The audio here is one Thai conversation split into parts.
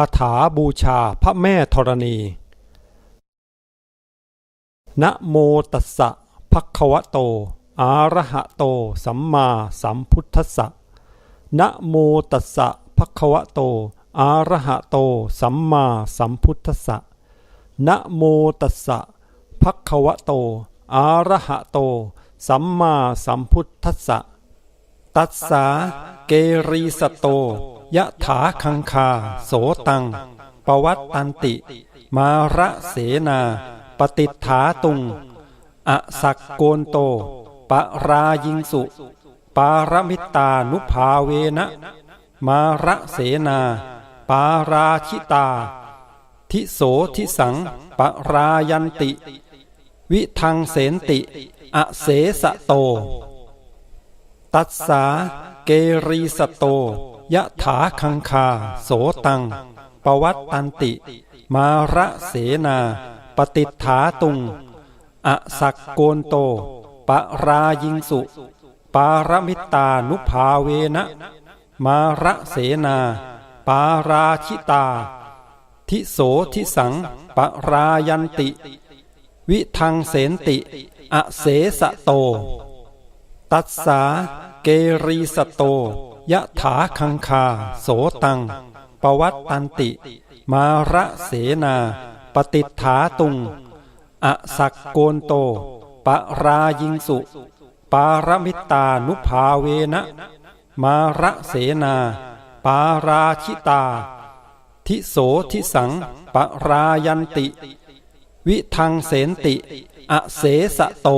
าถาบูชาพระแม่ธรณี นะโมตัสสะภะคะวะโต อะระหะโต สัมมาสัมพุทธัสสะ นะโมตัสสะภะคะวะโต อะระหะโต สัมมาสัมพุทธัสสะ นะโมตัสสะภะคะวะโต อะระหะโต สัมมาสัมพุทธัสสะ ตัสสาเกรีสโต ยะถาคังคา โสตัง ปวัตตันติ มาระเสนา ปฏิฐาตุง อสักโกนโต ปรายิงสุ ปารมิตานุภาเวนะ มาระเสนา ปาราชิตา ทิโสทิสัง ปรายันติ วิทังเสนติ อเสสะโต ตัสสาเกรีสโต ยะถาคังคา โสตัง ปวัตตันติ มาระเสนา ปฏิฐาตุง อสักโกนโต ปรายิงสุ ปารมิตานุภาเวนะ มาระเสนา ปาราชิตา ทิโสทิสัง ปรายันติ วิทังเสนติ อเสสะโต ตัสสาเกรีสโต ยะถาคังคา โสตัง ปวัตตันติ มาระเสนา ปฏิฐาตุง อสักโกนโต ปรายิงสุ ปารมิตานุภาเวนะ มาระเสนา ปาราชิตา ทิโสทิสัง ปรายันติ วิทังเสนติ อเสสะโต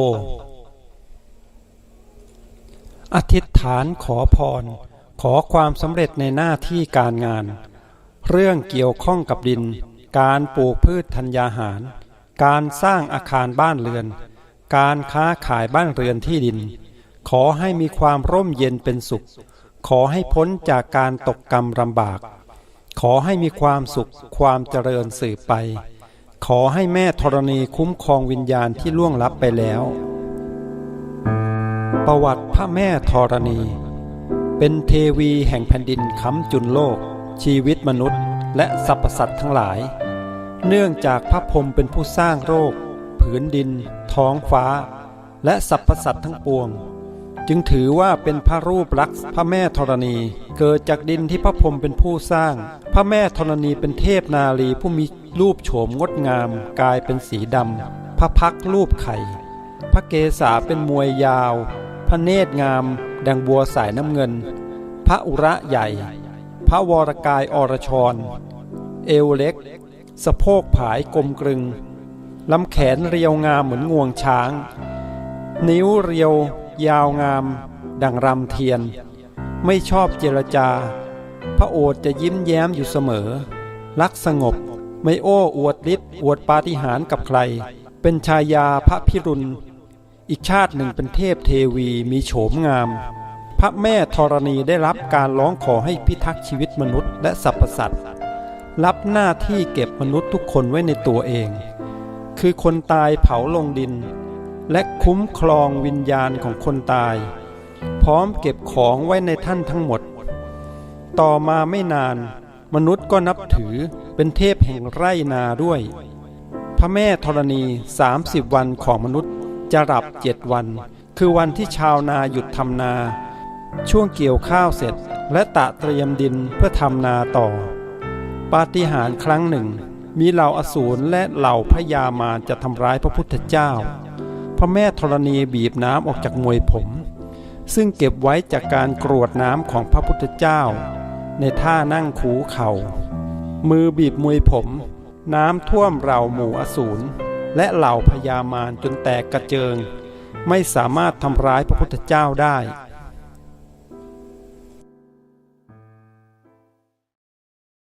อธิษฐานขอพร ขอความสำเร็จในหน้าที่การงาน เรื่องเกี่ยวข้องกับดิน การปลูกพืชธัญญาหาร การสร้างอาคารบ้านเรือน การค้าขายบ้านเรือนที่ดิน ขอให้มีความร่มเย็นเป็นสุข ขอให้พ้นจากการตกกรรมลำบาก ขอให้มีความสุขความเจริญสืบไป ขอให้แม่ธรณีคุ้มครองวิญญาณที่ล่วงลับไปแล้ว ประวัติพระแม่ธรณี เป็นเทวีแห่งแผ่นดินค้ำจุนโลก ชีวิตมนุษย์ และสรรพสัตว์ทั้งหลาย เนื่องจากพระพรหมเป็นผู้สร้างโรค ผืนดิน ท้องฟ้า และสรรพสัตว์ทั้งปวง จึงถือว่าเป็นพระรูปลักษ์พระแม่ธรณี เกิดจากดินที่พระพรหมเป็นผู้สร้าง พระแม่ธรณีเป็นเทพนารีผู้มีรูปโฉมงดงาม กายเป็นสีดำพระพักร์รูปไข่ พระเกศาเป็นมวยยาว พระเนตรงาม ดังบัวสายน้ำเงิน พระอุระใหญ่ พระวรกายอรชร เอวเล็ก สะโพกผายกลมกลึงลำแขนเรียวงามเหมือนงวงช้าง นิ้วเรียวยาวงาม ดังรำเทียน ไม่ชอบเจรจา พระโอษจะยิ้มแย้มอยู่เสมอ รักสงบไม่โอ้อวดฤทธิ์อวดปาฏิหาริย์กับใคร เป็นชายาพระพิรุณ อีกชาติหนึ่งเป็นเทพเทวีมีโฉมงาม พระแม่ธรณีได้รับการร้องขอให้พิทักษ์ชีวิตมนุษย์และสรรพสัตว์รับหน้าที่เก็บมนุษย์ทุกคนไว้ในตัวเอง คือคนตายเผาลงดิน และคุ้มครองวิญญาณของคนตาย พร้อมเก็บของไว้ในท่านทั้งหมด ต่อมาไม่นาน มนุษย์ก็นับถือเป็นเทพแห่งไร่นาด้วย พระแม่ธรณี 30 วันของมนุษย์ จะรับเจ็ดวัน คือวันที่ชาวนาหยุดทำนา ช่วงเกี่ยวข้าวเสร็จ และตะเตรียมดินเพื่อทำนาต่อ ปาฏิหาริย์ครั้งหนึ่ง มีเหล่าอสูรและเหล่าพญามารจะทำร้ายพระพุทธเจ้า พระแม่ธรณีบีบน้ำออกจากมวยผม ซึ่งเก็บไว้จากการกรวดน้ำของพระพุทธเจ้า ในท่านั่งขูเขา่ามือบีบมวยผม น้ำท่วมเหล่าหมู่อสูร และเหล่าพญามารจนแตกกระเจิง ไม่สามารถทำร้ายพระพุทธเจ้าได้